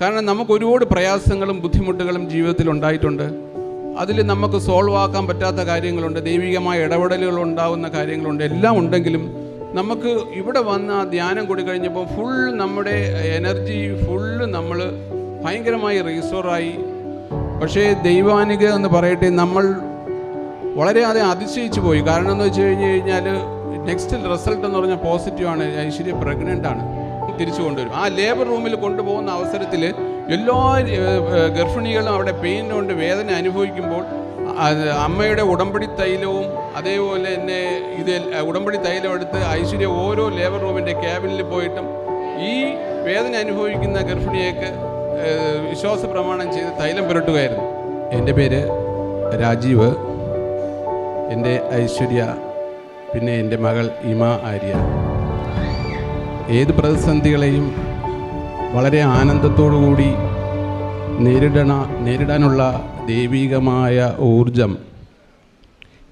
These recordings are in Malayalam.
കാരണം നമുക്ക് ഒരുപാട് പ്രയാസങ്ങളും ബുദ്ധിമുട്ടുകളും ജീവിതത്തിൽ ഉണ്ടായിട്ടുണ്ട്. അതിൽ നമുക്ക് സോൾവ് ആക്കാൻ പറ്റാത്ത കാര്യങ്ങളുണ്ട് ദൈവികമായ ഇടപെടലുകൾ ഉണ്ടാകുന്ന കാര്യങ്ങളുണ്ട് എല്ലാം ഉണ്ടെങ്കിലും നമുക്ക് ഇവിടെ വന്ന് ആ ധ്യാനം കൂടി കഴിഞ്ഞപ്പോൾ ഫുൾ നമ്മുടെ എനർജി ഫുള്ള് നമ്മൾ ഭയങ്കരമായി റീസ്റ്റോറായി പക്ഷേ ദൈവാനിക എന്ന് പറയട്ടെ നമ്മൾ വളരെയധികം അതിശയിച്ചു പോയി. കാരണം എന്ന് വെച്ച് കഴിഞ്ഞ് കഴിഞ്ഞാൽ നെക്സ്റ്റ് റിസൾട്ട് എന്ന് പറഞ്ഞാൽ പോസിറ്റീവാണ് ഐശ്വര്യ പ്രഗ്നന്റ് ആണ്. തിരിച്ചു കൊണ്ടുവരും. ആ ലേബർ റൂമിൽ കൊണ്ടുപോകുന്ന അവസരത്തിൽ എല്ലാ ഗർഭിണികളും അവിടെ പെയിൻ കൊണ്ട് വേദന അനുഭവിക്കുമ്പോൾ അമ്മയുടെ ഉടമ്പടി തൈലവും അതേപോലെ തന്നെ ഇത് ഉടമ്പടി തൈലം എടുത്ത് ഐശ്വര്യ ഓരോ ലേബർ റൂമിന്റെ ക്യാബിനിൽ പോയിട്ടും ഈ വേദന അനുഭവിക്കുന്ന ഗർഭിണിയേക്ക് വിശ്വാസ പ്രമാണം ചെയ്ത് തൈലം പുരട്ടുകയായിരുന്നു. എന്റെ പേര് രാജീവ് എന്റെ ഐശ്വര്യ പിന്നെ എന്റെ മകൾ ഇമ ആര്യ. ഏത് പ്രതിസന്ധികളെയും വളരെ കൂടി നേരിടണ നേരിടാനുള്ള ദൈവികമായ ഊർജം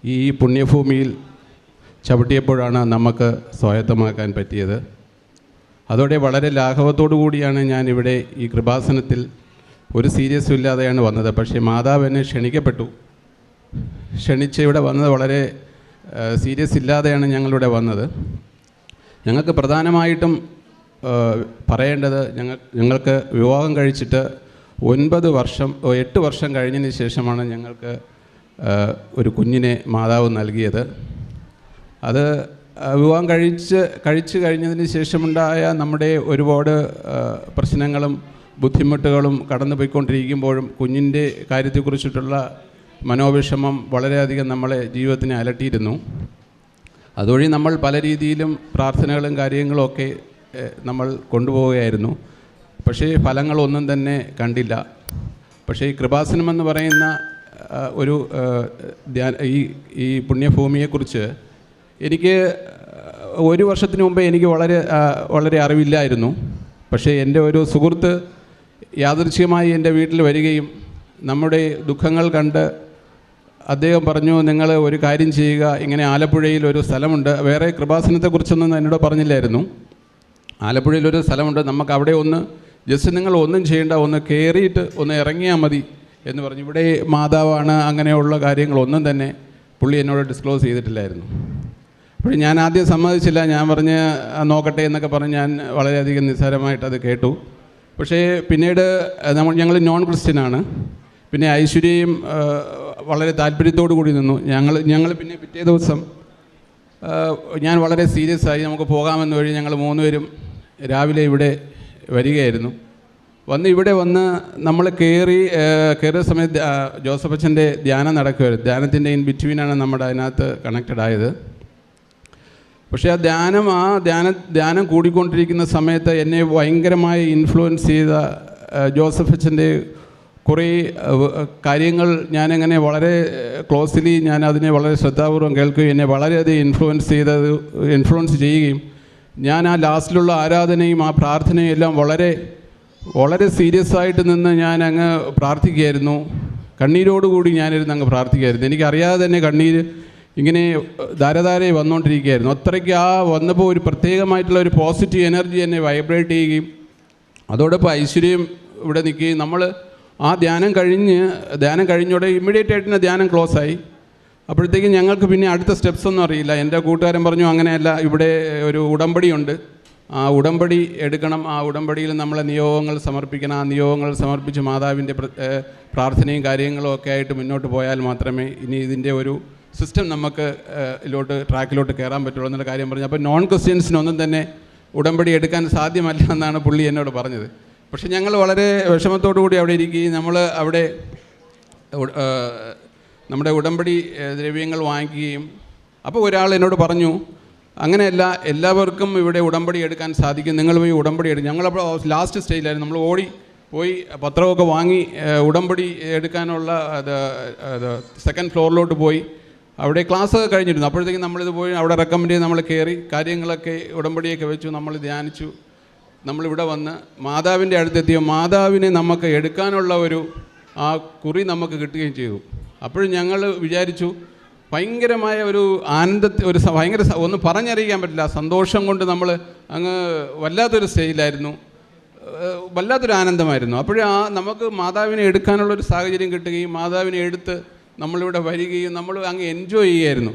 ഈ പുണ്യഭൂമിയിൽ ചവിട്ടിയപ്പോഴാണ് നമുക്ക് സ്വായത്തമാക്കാൻ പറ്റിയത്. അതോടെ വളരെ ലാഘവത്തോടു കൂടിയാണ് ഞാൻ ഇവിടെ ഈ കൃപാസനത്തിൽ ഒരു സീരിയസും ഇല്ലാതെയാണ് വന്നത്. പക്ഷേ മാതാവ് എന്നെ ക്ഷണിക്കപ്പെട്ടു. ക്ഷണിച്ച് ഇവിടെ വന്നത് വളരെ സീരിയസ് ഇല്ലാതെയാണ് ഞങ്ങളിവിടെ വന്നത്. ഞങ്ങൾക്ക് പ്രധാനമായിട്ടും പറയേണ്ടത് ഞങ്ങൾ ഞങ്ങൾക്ക് വിവാഹം കഴിച്ചിട്ട് ഒൻപത് വർഷം എട്ട് വർഷം കഴിഞ്ഞതിന് ശേഷമാണ് ഞങ്ങൾക്ക് ഒരു കുഞ്ഞിനെ മാതാവ് നൽകിയത്. അത് വിവാഹം കഴിച്ച് കഴിച്ചു കഴിഞ്ഞതിന് ശേഷമുണ്ടായ നമ്മുടെ ഒരുപാട് പ്രശ്നങ്ങളും ബുദ്ധിമുട്ടുകളും കടന്നു പോയിക്കൊണ്ടിരിക്കുമ്പോഴും കുഞ്ഞിന്റെ കാര്യത്തെക്കുറിച്ചിട്ടുള്ള മനോവിഷമം വളരെയധികം നമ്മളെ ജീവിതത്തിനെ അലട്ടിയിരുന്നു. അതുവഴി നമ്മൾ പല രീതിയിലും പ്രാർത്ഥനകളും കാര്യങ്ങളും ഒക്കെ നമ്മൾ കൊണ്ടുപോവുകയായിരുന്നു. പക്ഷേ ഫലങ്ങളൊന്നും തന്നെ കണ്ടില്ല. പക്ഷേ ഈ കൃപാസനം എന്ന് പറയുന്ന ഒരു ഈ ഈ പുണ്യഭൂമിയെക്കുറിച്ച് എനിക്ക് ഒരു വർഷത്തിന് മുമ്പേ എനിക്ക് വളരെ വളരെ അറിവില്ലായിരുന്നു. പക്ഷേ എന്റെ ഒരു സുഹൃത്ത് യാദൃച്ഛികമായി എന്റെ വീട്ടിൽ വരികയും നമ്മുടെ ദുഃഖങ്ങൾ കണ്ട് അദ്ദേഹം പറഞ്ഞു നിങ്ങൾ ഒരു കാര്യം ചെയ്യുക. ഇങ്ങനെ ആലപ്പുഴയിൽ ഒരു സ്ഥലമുണ്ട്. വേറെ കൃപാസനത്തെക്കുറിച്ചൊന്നും എന്നോട് പറഞ്ഞില്ലായിരുന്നു. ആലപ്പുഴയിൽ ഒരു സ്ഥലമുണ്ട്. നമുക്ക് അവിടെ ഒന്ന് ജസ്റ്റ് നിങ്ങൾ ഒന്നും ചെയ്യേണ്ട ഒന്ന് കയറിയിട്ട് ഒന്ന് ഇറങ്ങിയാൽ മതി എന്ന് പറഞ്ഞു. ഇവിടെ മാതാവാണ് അങ്ങനെയുള്ള കാര്യങ്ങളൊന്നും തന്നെ പുള്ളി എന്നോട് ഡിസ്ക്ലോസ് ചെയ്തിട്ടില്ലായിരുന്നു. അപ്പോൾ ഞാൻ ആദ്യം സമ്മതിച്ചില്ല. ഞാൻ പറഞ്ഞ് നോക്കട്ടെ എന്നൊക്കെ പറഞ്ഞ് ഞാൻ വളരെയധികം നിസ്സാരമായിട്ട് അത് കേട്ടു. പക്ഷേ പിന്നീട് നമ്മൾ ഞങ്ങൾ നോൺ ക്രിസ്ത്യനാണ് പിന്നെ ഐശ്വര്യയും വളരെ താല്പര്യത്തോടു കൂടി നിന്നു. ഞങ്ങൾ ഞങ്ങൾ പിന്നെ പിറ്റേ ദിവസം ഞാൻ വളരെ സീരിയസ് ആയി നമുക്ക് പോകാമെന്ന് വഴി ഞങ്ങൾ മൂന്നുപേരും രാവിലെ ഇവിടെ വരികയായിരുന്നു. വന്ന് ഇവിടെ വന്ന് നമ്മൾ കയറി കയറിയ സമയത്ത് ജോസഫ് അച്ഛന്റെ ധ്യാനം നടക്കുമായിരുന്നു ധ്യാനത്തിന്റെ ഇൻ ബിറ്റ്വീനാണ് നമ്മുടെ അതിനകത്ത് കണക്റ്റഡ് ആയത്. പക്ഷേ ആ ധ്യാനം ആ ധ്യാന ധ്യാനം കൂടിക്കൊണ്ടിരിക്കുന്ന സമയത്ത് എന്നെ ഭയങ്കരമായി ഇൻഫ്ലുവൻസ് ചെയ്ത ജോസഫ് അച്ഛന്റെ കുറേ കാര്യങ്ങൾ ഞാനങ്ങനെ വളരെ ക്ലോസ്ലി ഞാൻ അതിനെ വളരെ ശ്രദ്ധാപൂർവം കേൾക്കുകയും എന്നെ വളരെയധികം ഇൻഫ്ലുവൻസ് ചെയ്തത് ഇൻഫ്ലുവൻസ് ചെയ്യുകയും ഞാൻ ആ ലാസ്റ്റിലുള്ള ആരാധനയും ആ പ്രാർത്ഥനയും എല്ലാം വളരെ വളരെ സീരിയസ് ആയിട്ട് നിന്ന് ഞാൻ അങ്ങ് പ്രാർത്ഥിക്കുകയായിരുന്നു. കണ്ണീരോടുകൂടി ഞാനിരുന്ന് അങ്ങ് പ്രാർത്ഥിക്കുകയായിരുന്നു. എനിക്കറിയാതെ തന്നെ കണ്ണീര് ഇങ്ങനെ ധാരധാരയെ വന്നുകൊണ്ടിരിക്കുകയായിരുന്നു. അത്രയ്ക്ക് ആ വന്നപ്പോൾ ഒരു പ്രത്യേകമായിട്ടുള്ള ഒരു പോസിറ്റീവ് എനർജി എന്നെ വൈബ്രേറ്റ് ചെയ്യുകയും അതോടൊപ്പം ഐശ്വര്യം ഇവിടെ നിൽക്കുകയും നമ്മൾ ആ ധ്യാനം കഴിഞ്ഞ് ധ്യാനം കഴിഞ്ഞോടെ ഇമ്മീഡിയറ്റ് ആയിട്ട് തന്നെ ധ്യാനം ക്ലോസ് ആയി. അപ്പോഴത്തേക്കും ഞങ്ങൾക്ക് പിന്നെ അടുത്ത സ്റ്റെപ്സ് ഒന്നും അറിയില്ല. എന്റെ കൂട്ടുകാരൻ പറഞ്ഞു അങ്ങനെയല്ല ഇവിടെ ഒരു ഉടമ്പടിയുണ്ട് ആ ഉടമ്പടി എടുക്കണം. ആ ഉടമ്പടിയിൽ നമ്മളെ നിയോഗങ്ങൾ സമർപ്പിക്കണം. ആ നിയോഗങ്ങൾ സമർപ്പിച്ച് മാതാവിന്റെ പ്രാർത്ഥനയും കാര്യങ്ങളും ഒക്കെ ആയിട്ട് മുന്നോട്ട് പോയാൽ മാത്രമേ ഇനി ഇതിന്റെ ഒരു സിസ്റ്റം നമുക്ക് ഇതിലോട്ട് ട്രാക്കിലോട്ട് കയറാൻ പറ്റുള്ളൂ എന്നുള്ള കാര്യം പറഞ്ഞു. അപ്പോൾ നോൺ ക്രിസ്ത്യൻസിനൊന്നും തന്നെ ഉടമ്പടി എടുക്കാൻ സാധ്യമല്ല എന്നാണ് പുള്ളി എന്നോട് പറഞ്ഞത്. പക്ഷേ ഞങ്ങൾ വളരെ വിഷമത്തോടു കൂടി അവിടെ ഇരിക്കുകയും നമ്മൾ അവിടെ നമ്മുടെ ഉടമ്പടി ദ്രവ്യങ്ങൾ വാങ്ങിക്കുകയും അപ്പോൾ ഒരാൾ എന്നോട് പറഞ്ഞു അങ്ങനെയല്ല എല്ലാവർക്കും ഇവിടെ ഉടമ്പടി എടുക്കാൻ സാധിക്കും. നിങ്ങൾ പോയി ഉടമ്പടി എടുക്കും ഞങ്ങളപ്പോൾ ലാസ്റ്റ് സ്റ്റേജിലായിരുന്നു നമ്മൾ ഓടി പോയി പത്രമൊക്കെ വാങ്ങി ഉടമ്പടി എടുക്കാനുള്ള സെക്കൻഡ് ഫ്ലോറിലോട്ട് പോയി. അവിടെ ക്ലാസ് കഴിഞ്ഞിരുന്നു. അപ്പോഴത്തേക്കും നമ്മളിത് പോയി അവിടെ റെക്കമെൻഡ് ചെയ്ത് നമ്മൾ കയറി കാര്യങ്ങളൊക്കെ ഉടമ്പടിയൊക്കെ വെച്ചു നമ്മൾ ധ്യാനിച്ചു. നമ്മളിവിടെ വന്ന് മാതാവിന്റെ അടുത്തെത്തിയ മാതാവിനെ നമുക്ക് എടുക്കാനുള്ള ഒരു ആ കുറി നമുക്ക് കിട്ടുകയും ചെയ്തു. അപ്പോഴും ഞങ്ങൾ വിചാരിച്ചു ഭയങ്കരമായ ഒരു ആനന്ദ ഒരു ഭയങ്കര ഒന്നും പറഞ്ഞറിയിക്കാൻ പറ്റില്ല. സന്തോഷം കൊണ്ട് നമ്മൾ അങ്ങ് വല്ലാത്തൊരു സ്റ്റേജിലായിരുന്നു. വല്ലാത്തൊരു ആനന്ദമായിരുന്നു. അപ്പോഴേ ആ നമുക്ക് മാതാവിനെ എടുക്കാനുള്ള ഒരു സാഹചര്യം കിട്ടുകയും മാതാവിനെ എടുത്ത് നമ്മളിവിടെ വരികയും നമ്മൾ അങ്ങ് എൻജോയ് ചെയ്യുമായിരുന്നു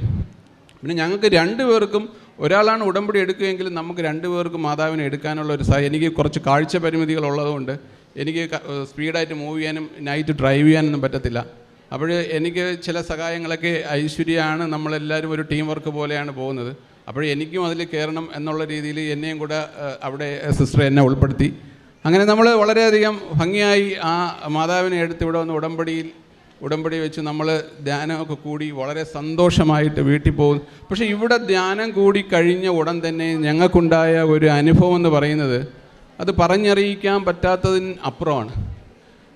പിന്നെ ഞങ്ങൾക്ക് രണ്ടു പേർക്കും ഒരാളാണ് ഉടമ്പടി എടുക്കുകയെങ്കിൽ നമുക്ക് രണ്ടു പേർക്കും മാതാവിനെ എടുക്കാനുള്ള ഒരു സാഹചര്യം എനിക്ക് കുറച്ച് കാഴ്ച പരിമിതികൾ ഉള്ളതുകൊണ്ട് എനിക്ക് സ്പീഡായിട്ട് മൂവ് ചെയ്യാനും നൈറ്റ് ഡ്രൈവ് ചെയ്യാനൊന്നും പറ്റത്തില്ല. അപ്പോൾ എനിക്ക് ചില സഹായങ്ങളൊക്കെ ഐശ്വര്യമാണ് നമ്മളെല്ലാവരും ഒരു ടീം വർക്ക് പോലെയാണ് പോകുന്നത്. അപ്പോൾ എനിക്കും അതിൽ കയറണം എന്നുള്ള രീതിയിൽ എന്നെയും കൂടെ അവിടെ സിസ്റ്റർ എന്നെ ഉൾപ്പെടുത്തി. അങ്ങനെ നമ്മൾ വളരെയധികം ഭംഗിയായി ആ മാതാവിനെ എടുത്ത് ഇവിടെ വന്ന് ഉടമ്പടിയിൽ ഉടമ്പടി വെച്ച് നമ്മൾ ധ്യാനമൊക്കെ കൂടി വളരെ സന്തോഷമായിട്ട് വീട്ടിൽ പോകും. പക്ഷേ ഇവിടെ ധ്യാനം കൂടി കഴിഞ്ഞ ഉടൻ തന്നെ ഞങ്ങൾക്കുണ്ടായ ഒരു അനുഭവം എന്ന് പറയുന്നത് അത് പറഞ്ഞറിയിക്കാൻ പറ്റാത്തതിന് അപ്പുറമാണ്.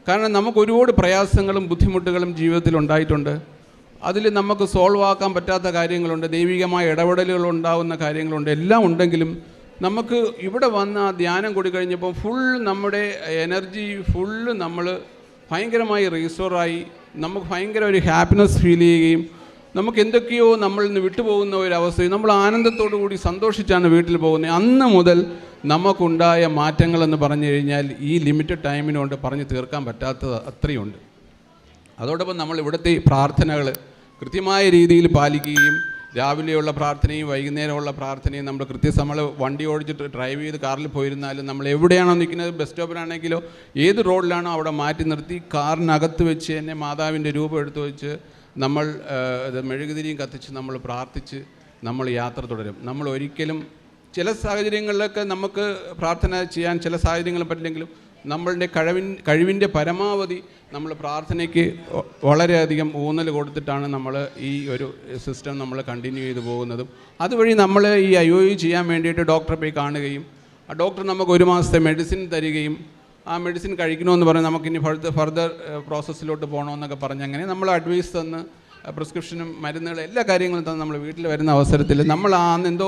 കാരണം നമുക്ക് ഒരുപാട് പ്രയാസങ്ങളും ബുദ്ധിമുട്ടുകളും ജീവിതത്തിൽ ഉണ്ടായിട്ടുണ്ട്. അതിൽ നമുക്ക് സോൾവ് ആക്കാൻ പറ്റാത്ത കാര്യങ്ങളുണ്ട്. ദൈവികമായ ഇടപെടലുകൾ ഉണ്ടാകുന്ന കാര്യങ്ങളുണ്ട്. എല്ലാം ഉണ്ടെങ്കിലും നമുക്ക് ഇവിടെ വന്ന് ആ ധ്യാനം കൂടി കഴിഞ്ഞപ്പോൾ ഫുൾ നമ്മുടെ എനർജി ഫുള്ള് നമ്മൾ ഭയങ്കരമായി റീസ്റ്റോറായി നമുക്ക് ഭയങ്കര ഒരു ഹാപ്പിനെസ് ഫീൽ ചെയ്യുകയും നമുക്ക് എന്തൊക്കെയോ നമ്മളിൽ നിന്ന് വിട്ടുപോകുന്ന ഒരു അവസ്ഥയും നമ്മൾ ആനന്ദത്തോടു കൂടി സന്തോഷിച്ചാണ് വീട്ടിൽ പോകുന്നത്. അന്ന് മുതൽ നമുക്കുണ്ടായ മാറ്റങ്ങളെന്ന് പറഞ്ഞു കഴിഞ്ഞാൽ ഈ ലിമിറ്റഡ് ടൈമിനുകൊണ്ട് പറഞ്ഞ് തീർക്കാൻ പറ്റാത്തത് അത്രയുണ്ട്. അതോടൊപ്പം നമ്മൾ ഇവിടുത്തെ പ്രാർത്ഥനകൾ കൃത്യമായ രീതിയിൽ പാലിക്കുകയും രാവിലെയുള്ള പ്രാർത്ഥനയും വൈകുന്നേരമുള്ള പ്രാർത്ഥനയും നമ്മൾ കൃത്യം നമ്മൾ വണ്ടി ഓടിച്ചിട്ട് ഡ്രൈവ് ചെയ്ത് കാറിൽ പോയിരുന്നാലും നമ്മൾ എവിടെയാണോ നിൽക്കുന്നത്? ബസ് സ്റ്റോപ്പിലാണെങ്കിലോ ഏത് റോഡിലാണോ അവിടെ മാറ്റി നിർത്തി കാറിനകത്ത് വെച്ച് തന്നെ മാതാവിന്റെ രൂപം എടുത്തു വെച്ച് നമ്മൾ മെഴുകുതിരിയും കത്തിച്ച് നമ്മൾ പ്രാർത്ഥിച്ച് നമ്മൾ യാത്ര തുടരും. നമ്മൾ ഒരിക്കലും ചില സാഹചര്യങ്ങളിലൊക്കെ നമുക്ക് പ്രാർത്ഥന ചെയ്യാൻ ചില സാഹചര്യങ്ങൾ പറ്റില്ലെങ്കിലും നമ്മളുടെ കഴിവിൻ കഴിവിന്റെ പരമാവധി നമ്മൾ പ്രാർത്ഥനയ്ക്ക് വളരെയധികം ഊന്നൽ കൊടുത്തിട്ടാണ് നമ്മൾ ഈ ഒരു സിസ്റ്റം നമ്മൾ കണ്ടിന്യൂ ചെയ്തു പോകുന്നതും. അതുവഴി നമ്മൾ ഈ ഐ ഒ ചെയ്യാൻ വേണ്ടിയിട്ട് ഡോക്ടറെ പോയി കാണുകയും ആ ഡോക്ടർ നമുക്ക് ഒരു മാസത്തെ മെഡിസിൻ തരികയും ആ മെഡിസിൻ കഴിക്കണമെന്ന് പറഞ്ഞ് നമുക്കിനി ഫർദർ ഫർദർ പ്രോസസ്സിലോട്ട് പോകണമെന്നൊക്കെ പറഞ്ഞ് അങ്ങനെ നമ്മൾ അഡ്വൈസ് തന്ന് പ്രിസ്ക്രിപ്ഷനും മരുന്നുകളും എല്ലാ കാര്യങ്ങളും തന്നെ നമ്മൾ വീട്ടിൽ വരുന്ന അവസരത്തിൽ നമ്മൾ ആ എന്തോ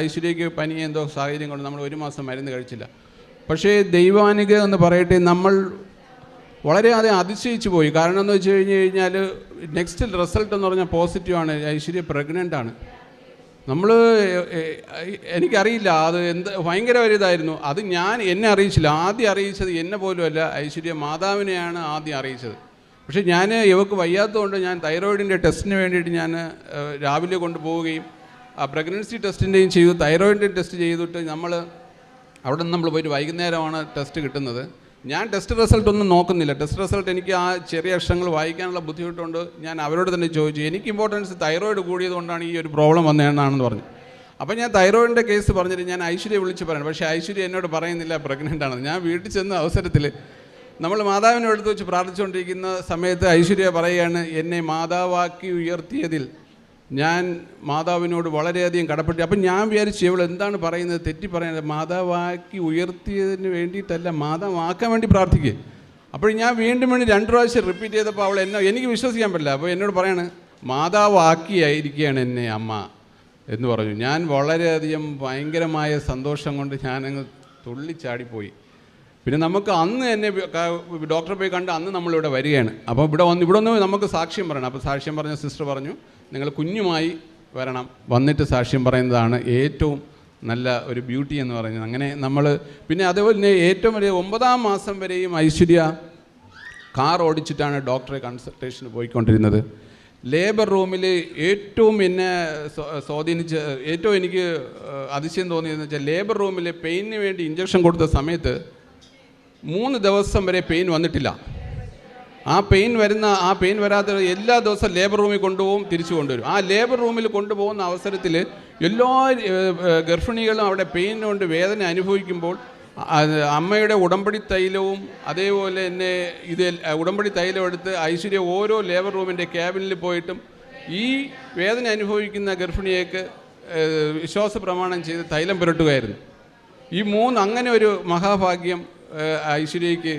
ഐശ്വര്യയ്ക്ക് പനി എന്തോ സാഹചര്യം കൊണ്ട് നമ്മൾ ഒരു മാസം മരുന്ന് കഴിച്ചില്ല. പക്ഷേ ദൈവാനുഗ്രഹം എന്ന് പറയട്ടെ നമ്മൾ വളരെയധികം അതിശയിച്ചു പോയി. കാരണം എന്ന് വെച്ച് കഴിഞ്ഞ് കഴിഞ്ഞാൽ നെക്സ്റ്റ് റിസൾട്ട് എന്ന് പറഞ്ഞാൽ പോസിറ്റീവാണ് ഐശ്വര്യ പ്രഗ്നന്റ് ആണ്. നമ്മൾ എനിക്കറിയില്ല അത് എന്ത് ഭയങ്കര ഒരു ഇതായിരുന്നു. അത് ഞാൻ എന്നെ അറിയിച്ചില്ല. ആദ്യം അറിയിച്ചത് എന്നെ പോലുമല്ല ഐശ്വര്യ മാതാവിനെയാണ് ആദ്യം അറിയിച്ചത്. പക്ഷേ ഞാൻ ഇവക്ക് വയ്യാത്തതുകൊണ്ട് ഞാൻ തൈറോയിഡിന്റെ ടെസ്റ്റിന് വേണ്ടിയിട്ട് ഞാൻ രാവിലെ കൊണ്ടുപോവുകയും ആ പ്രഗ്നൻസി ടെസ്റ്റിന്റെയും ചെയ്തു തൈറോയിഡിന്റെ ടെസ്റ്റ് ചെയ്തിട്ട് നമ്മൾ അവിടെ നിന്ന് നമ്മൾ പോയിട്ട് വൈകുന്നേരമാണ് ടെസ്റ്റ് കിട്ടുന്നത്. ഞാൻ ടെസ്റ്റ് റിസൾട്ട് ഒന്നും നോക്കുന്നില്ല. ടെസ്റ്റ് റിസൾട്ട് എനിക്ക് ആ ചെറിയ അക്ഷരങ്ങൾ വായിക്കാനുള്ള ബുദ്ധിമുട്ടുണ്ട്. ഞാൻ അവരോട് തന്നെ ചോദിച്ചു എനിക്ക് ഇമ്പോർട്ടൻസ് തൈറോയിഡ് കൂടിയത് കൊണ്ടാണ് ഈ ഒരു പ്രോബ്ലം വന്നതെന്നാണെന്ന് പറഞ്ഞു. അപ്പോൾ ഞാൻ തൈറോയിഡിന്റെ കേസ് പറഞ്ഞിട്ട് ഞാൻ ഐശ്വര്യ വിളിച്ച് പറയണം. പക്ഷേ ഐശ്വര്യ എന്നോട് പറയുന്നില്ല പ്രഗ്നന്റ് ആണെന്ന്. ഞാൻ വീട്ടിൽ ചെന്ന അവസരത്തിൽ നമ്മൾ മാതാവിനെ എടുത്ത് വെച്ച് പ്രാർത്ഥിച്ചുകൊണ്ടിരിക്കുന്ന സമയത്ത് ഐശ്വര്യ പറയുകയാണ് എന്നെ മാതാവാക്കി ഉയർത്തിയതിൽ ഞാൻ മാതാവിനോട് വളരെയധികം കടപ്പെട്ടു. അപ്പം ഞാൻ വിചാരിച്ചു ഇവൾ എന്താണ് പറയുന്നത്? തെറ്റി പറയുന്നത്. മാതാവാക്കി ഉയർത്തിയതിന് വേണ്ടിയിട്ടല്ല മാതാവാക്കാൻ വേണ്ടി പ്രാർത്ഥിക്കുക അപ്പോൾ ഞാൻ വീണ്ടും വേണ്ടി രണ്ട് പ്രാവശ്യം റിപ്പീറ്റ് ചെയ്തപ്പോൾ അവൾ എന്നെ എനിക്ക് വിശ്വസിക്കാൻ പറ്റില്ല. അപ്പോൾ എന്നോട് പറയാണ് മാതാവാക്കിയായിരിക്കുകയാണ് എന്നെ അമ്മ എന്ന് പറഞ്ഞു. ഞാൻ വളരെയധികം ഭയങ്കരമായ സന്തോഷം കൊണ്ട് ഞാനങ്ങ് തുള്ളിച്ചാടിപ്പോയി. പിന്നെ നമുക്ക് അന്ന് തന്നെ ഡോക്ടറെ പോയി കണ്ട് അന്ന് നമ്മളിവിടെ വരികയാണ്. അപ്പോൾ ഇവിടെ വന്ന് ഇവിടെ നമുക്ക് സാക്ഷ്യം പറയണം. അപ്പോൾ സാക്ഷ്യം പറഞ്ഞ സിസ്റ്റർ പറഞ്ഞു നിങ്ങൾ കുഞ്ഞുമായി വരണം. വന്നിട്ട് സാക്ഷ്യം പറയുന്നതാണ് ഏറ്റവും നല്ല ഒരു ബ്യൂട്ടി എന്ന് പറയുന്നത്. അങ്ങനെ നമ്മൾ പിന്നെ അതേപോലെ തന്നെ ഏറ്റവും വലിയ ഒമ്പതാം മാസം വരെയും ഐശ്വര്യ കാർ ഓടിച്ചിട്ടാണ് ഡോക്ടറെ കൺസൾട്ടേഷന് പോയിക്കൊണ്ടിരുന്നത്. ലേബർ റൂമിൽ ഏറ്റവും എന്നെ സ്വാ- സ്വാധീനിച്ച ഏറ്റവും എനിക്ക് അതിശയം തോന്നിയതെന്ന് വെച്ചാൽ ലേബർ റൂമിൽ പെയിനിന് വേണ്ടി ഇഞ്ചക്ഷൻ കൊടുത്ത സമയത്ത് മൂന്ന് ദിവസം വരെ പെയിൻ വന്നിട്ടില്ല. ആ പെയിൻ വരുന്ന ആ പെയിൻ വരാത്ത എല്ലാ ദിവസവും ലേബർ റൂമിൽ കൊണ്ടുപോകും തിരിച്ചു കൊണ്ടുവരും. ആ ലേബർ റൂമിൽ കൊണ്ടുപോകുന്ന അവസരത്തിൽ എല്ലാ ഗർഭിണികളും അവിടെ പെയിൻ കൊണ്ട് വേദന അനുഭവിക്കുമ്പോൾ അമ്മയുടെ ഉടമ്പടി തൈലവും അതേപോലെ തന്നെ ഇത് ഉടമ്പടി തൈലം എടുത്ത് ഐശ്വര്യ ഓരോ ലേബർ റൂമിന്റെ ക്യാബിനിൽ പോയിട്ടും ഈ വേദന അനുഭവിക്കുന്ന ഗർഭിണിയേക്ക് വിശ്വാസ പ്രമാണം ചെയ്ത് തൈലം പുരട്ടുകയായിരുന്നു. ഈ മൂന്ന് അങ്ങനെ ഒരു മഹാഭാഗ്യം ഐശ്വര്യയ്ക്ക്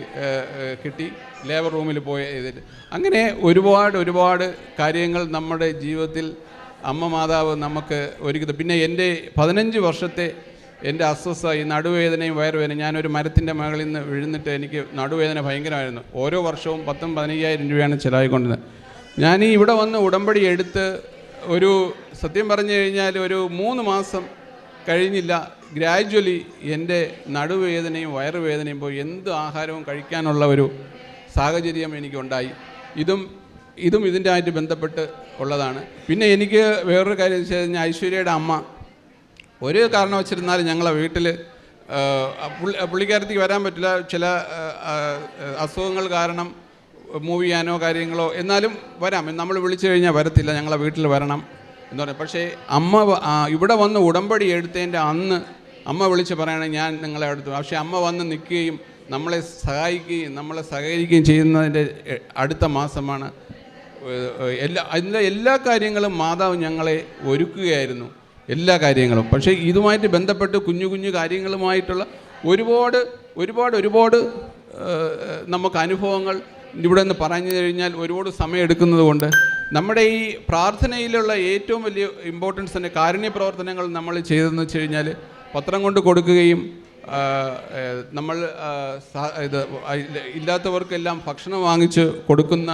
കിട്ടി ലേബർ റൂമിൽ പോയ ഇതിൽ അങ്ങനെ ഒരുപാട് ഒരുപാട് കാര്യങ്ങൾ നമ്മുടെ ജീവിതത്തിൽ അമ്മ മാതാവ് നമുക്ക് ഒരുക്കുന്നത് പിന്നെ എന്റെ പതിനഞ്ച് വർഷത്തെ എന്റെ അസ്വസ്ഥ ഈ നടുവേദനയും വയറുവേദനയും ഞാനൊരു മരത്തിന്റെ മകളിൽ നിന്ന് വിഴുന്നിട്ട് എനിക്ക് നടുവേദന ഭയങ്കരമായിരുന്നു. ഓരോ വർഷവും പത്തും പതിനയ്യായിരം രൂപയാണ് ചിലവായിക്കൊണ്ടിരുന്നത്. ഞാൻ ഇവിടെ വന്ന് ഉടമ്പടി എടുത്ത് ഒരു സത്യം പറഞ്ഞു കഴിഞ്ഞാൽ ഒരു മൂന്ന് മാസം കഴിഞ്ഞില്ല. ഗ്രാജ്വലി എന്റെ നടുവേദനയും വയറുവേദനയും പോയി എന്ത് ആഹാരവും കഴിക്കാനുള്ള ഒരു സാഹചര്യം എനിക്കുണ്ടായി. ഇതും ഇതും ഇതിന്റെ ആയിട്ട് ബന്ധപ്പെട്ട് ഉള്ളതാണ്. പിന്നെ എനിക്ക് വേറൊരു കാര്യം വെച്ച് കഴിഞ്ഞാൽ ഐശ്വര്യയുടെ അമ്മ. ഒരു കാരണം വെച്ചിരുന്നാലും ഞങ്ങളെ വീട്ടിൽ പുള്ളിക്കാരത്തേക്ക് വരാൻ പറ്റില്ല. ചില അസുഖങ്ങൾ കാരണം മൂവ് ചെയ്യാനോ കാര്യങ്ങളോ എന്നാലും വരാം. നമ്മൾ വിളിച്ചു കഴിഞ്ഞാൽ വരത്തില്ല. ഞങ്ങളെ വീട്ടിൽ വരണം. എന്ന് പറയും പക്ഷേ അമ്മ ഇവിടെ വന്ന് ഉടമ്പടി എടുത്തതിന്റെ അന്ന് അമ്മ വിളിച്ച് പറയണേ ഞാൻ നിങ്ങളെ അടുത്ത് പക്ഷേ അമ്മ വന്ന് നിൽക്കുകയും നമ്മളെ സഹായിക്കുകയും നമ്മളെ സഹകരിക്കുകയും ചെയ്യുന്നതിന്റെ അടുത്ത മാസമാണ് എല്ലാ അതിന്റെ എല്ലാ കാര്യങ്ങളും മാതാവ് ഞങ്ങളെ ഒരുക്കുകയായിരുന്നു എല്ലാ കാര്യങ്ങളും. പക്ഷേ ഇതുമായിട്ട് ബന്ധപ്പെട്ട് കുഞ്ഞു കുഞ്ഞു കാര്യങ്ങളുമായിട്ടുള്ള ഒരുപാട് ഒരുപാട് ഒരുപാട് നമുക്ക് അനുഭവങ്ങൾ ഇവിടെ നിന്ന് പറഞ്ഞു കഴിഞ്ഞാൽ ഒരുപാട് സമയം എടുക്കുന്നത് കൊണ്ട് നമ്മുടെ ഈ പ്രാർത്ഥനയിലുള്ള ഏറ്റവും വലിയ ഇമ്പോർട്ടൻസ് തന്നെ കാരുണ്യ പ്രവർത്തനങ്ങൾ നമ്മൾ ചെയ്തതെന്ന് വെച്ച് കഴിഞ്ഞാൽ പത്രം കൊണ്ട് കൊടുക്കുകയും നമ്മൾ ഇത് ഇല്ലാത്തവർക്കെല്ലാം ഭക്ഷണം വാങ്ങിച്ച് കൊടുക്കുന്ന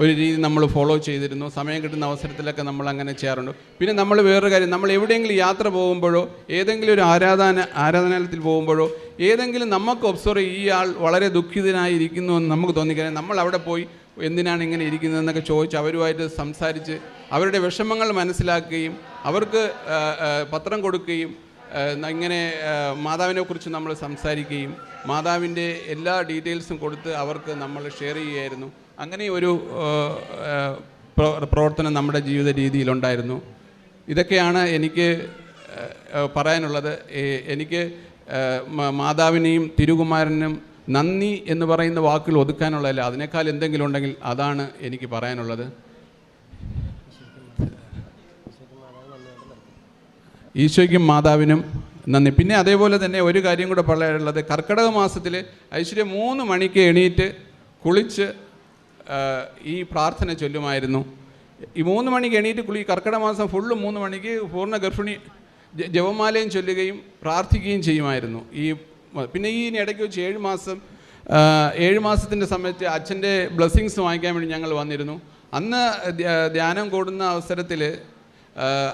ഒരു രീതി നമ്മൾ ഫോളോ ചെയ്തിരുന്നു. സമയം കിട്ടുന്ന അവസരത്തിലൊക്കെ നമ്മൾ അങ്ങനെ ചെയ്യാറുണ്ട്. പിന്നെ നമ്മൾ വേറൊരു കാര്യം നമ്മൾ എവിടെയെങ്കിലും യാത്ര പോകുമ്പോഴോ ഏതെങ്കിലും ഒരു ആരാധന ആരാധനാലയത്തിൽ പോകുമ്പോഴോ ഏതെങ്കിലും നമുക്ക് ഒബ്സർവ് ഈ ആൾ വളരെ ദുഃഖിതനായിരിക്കുന്നു എന്ന് നമുക്ക് തോന്നിക്കഴിഞ്ഞാൽ നമ്മൾ അവിടെ പോയി എന്തിനാണ് ഇങ്ങനെ ഇരിക്കുന്നതെന്നൊക്കെ ചോദിച്ച് അവരുമായിട്ട് സംസാരിച്ച് അവരുടെ വിഷമങ്ങൾ മനസ്സിലാക്കുകയും അവർക്ക് പത്രം കൊടുക്കുകയും ഇങ്ങനെ മാതാവിനെക്കുറിച്ച് നമ്മൾ സംസാരിക്കുകയും മാതാവിന്റെ എല്ലാ ഡീറ്റെയിൽസും കൊടുത്ത് അവർക്ക് നമ്മൾ ഷെയർ ചെയ്യുമായിരുന്നു അങ്ങനെ ഒരു പ്രവർത്തനം നമ്മുടെ ജീവിത രീതിയിലുണ്ടായിരുന്നു. ഇതൊക്കെയാണ് എനിക്ക് പറയാനുള്ളത്. എനിക്ക് മാതാവിനെയും തിരുകുമാരനും നന്ദി എന്ന് പറയുന്ന വാക്കുകൾ ഒതുക്കാനുള്ളതല്ല. അതിനേക്കാൾ എന്തെങ്കിലും ഉണ്ടെങ്കിൽ അതാണ് എനിക്ക് പറയാനുള്ളത്. ഈശോയ്ക്കും മാതാവിനും നന്ദി. പിന്നെ അതേപോലെ തന്നെ ഒരു കാര്യം കൂടെ പറയാനുള്ളത്. കർക്കിടക മാസത്തിൽ ഐശ്വര്യ മൂന്ന് മണിക്ക് എണീറ്റ് കുളിച്ച് ഈ പ്രാർത്ഥന ചൊല്ലുമായിരുന്നു. ഈ മൂന്ന് മണിക്ക് എണീറ്റ് കുളി കർക്കിടക മാസം ഫുള്ള് മൂന്ന് മണിക്ക് പൂർണ ഗർഭിണി ജപമാലയും ചൊല്ലുകയും പ്രാർത്ഥിക്കുകയും ചെയ്യുമായിരുന്നു. ഈ പിന്നെ ഈ ഇടയ്ക്ക് വെച്ച് ഏഴ് മാസം ഏഴ് മാസത്തിന്റെ സമയത്ത് അച്ഛന്റെ ബ്ലെസ്സിങ്സ് വാങ്ങിക്കാൻ വേണ്ടി ഞങ്ങൾ വന്നിരുന്നു. അന്ന് ധ്യാനം കൂടുന്ന അവസരത്തിൽ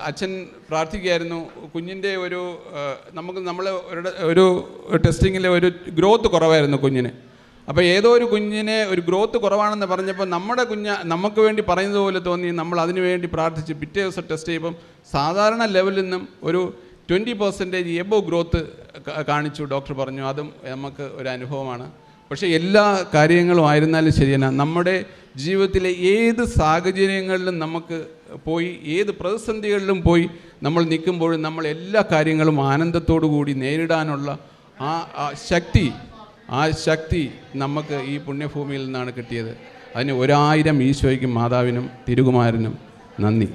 അച്ഛൻ പ്രാർത്ഥിക്കുകയായിരുന്നു. കുഞ്ഞിന്റെ ഒരു നമുക്ക് നമ്മൾ ഒരു ടെസ്റ്റിങ്ങിലെ ഒരു ഗ്രോത്ത് കുറവായിരുന്നു കുഞ്ഞിന്. അപ്പോൾ ഏതോ ഒരു കുഞ്ഞിനെ ഒരു ഗ്രോത്ത് കുറവാണെന്ന് പറഞ്ഞപ്പോൾ നമ്മുടെ കുഞ്ഞ് നമുക്ക് വേണ്ടി പറയുന്നത് പോലെ തോന്നി. നമ്മൾ അതിനു വേണ്ടി പ്രാർത്ഥിച്ച് പിറ്റേ ദിവസം ടെസ്റ്റ് ചെയ്യുമ്പം സാധാരണ ലെവലിൽ നിന്നും ഒരു ട്വന്റി പെർസെന്റേജ് എബോ ഗ്രോത്ത് കാണിച്ചു ഡോക്ടർ പറഞ്ഞു. അതും നമുക്ക് ഒരു അനുഭവമാണ്. പക്ഷേ എല്ലാ കാര്യങ്ങളും ആയിരുന്നാലും ശരിയാണ് നമ്മുടെ ജീവിതത്തിലെ ഏത് സാഹചര്യങ്ങളിലും നമുക്ക് പോയി ഏത് പ്രതിസന്ധികളിലും പോയി നമ്മൾ നിൽക്കുമ്പോഴും നമ്മൾ എല്ലാ കാര്യങ്ങളും ആനന്ദത്തോടു കൂടി നേരിടാനുള്ള ആ ശക്തി ആ ശക്തി നമുക്ക് ഈ പുണ്യഭൂമിയിൽ നിന്നാണ് കിട്ടിയത്. അതിന് ഒരായിരം ഈശോയ്ക്കും മാതാവിനും തിരുകുമാരനും നന്ദി.